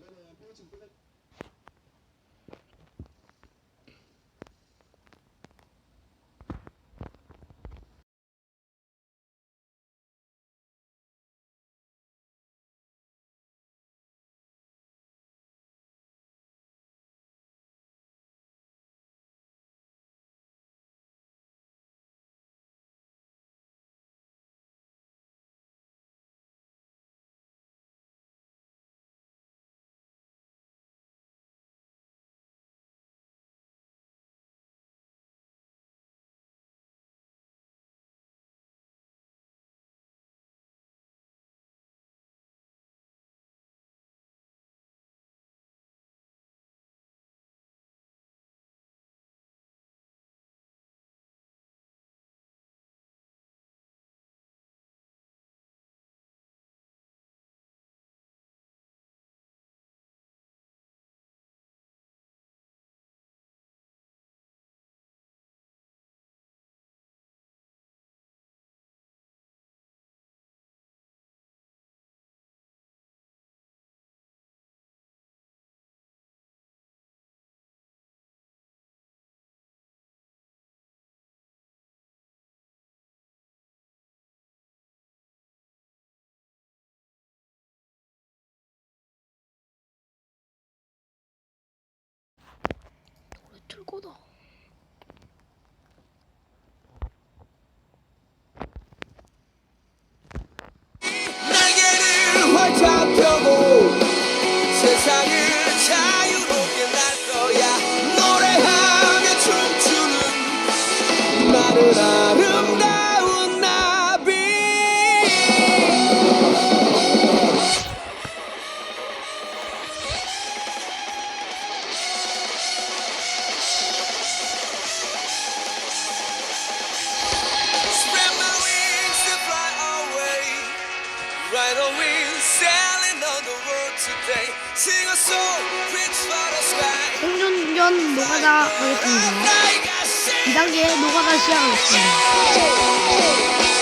나이스. 자 이거는 포 틀거다. 날개를 활짝 펴 생존전 노가다 하겠습니다. 2단계 노가다 시작하겠습니다.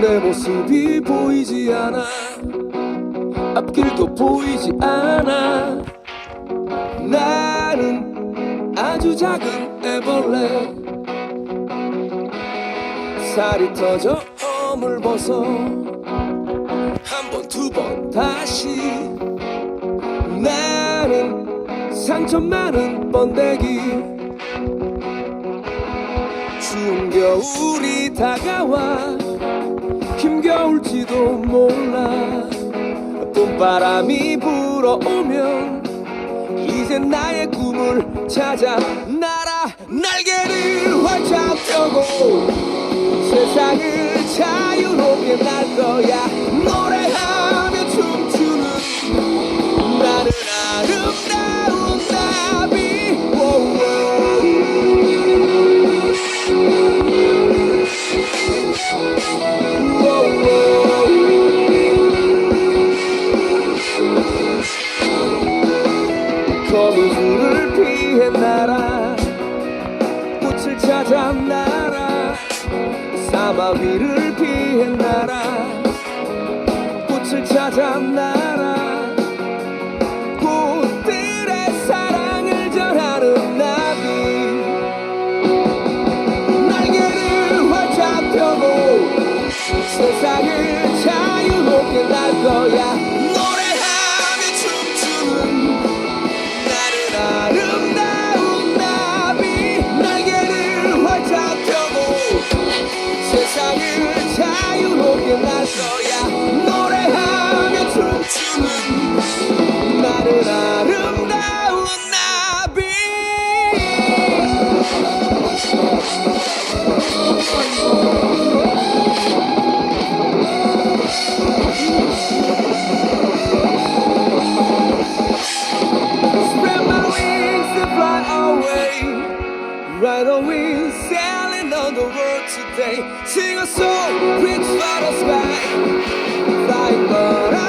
내 모습이 보이지 않아. 앞길도 보이지 않아. 나는 아주 작은 애벌레. 살이 터져 허물 벗어. 한 번 두 번 다시. 나는 상처 많은 번데기. 추운 겨울이 다가와 힘겨울지도 몰라. 봄바람이 불어오면 이제 나의 꿈을 찾아 날아 날개를 활짝 펴고 거미줄을 피해 나라 꽃을 찾아 나라 사마위를 피해 나라 꽃을 찾아 나라 world today. Sing a song which flutters by, flying bird.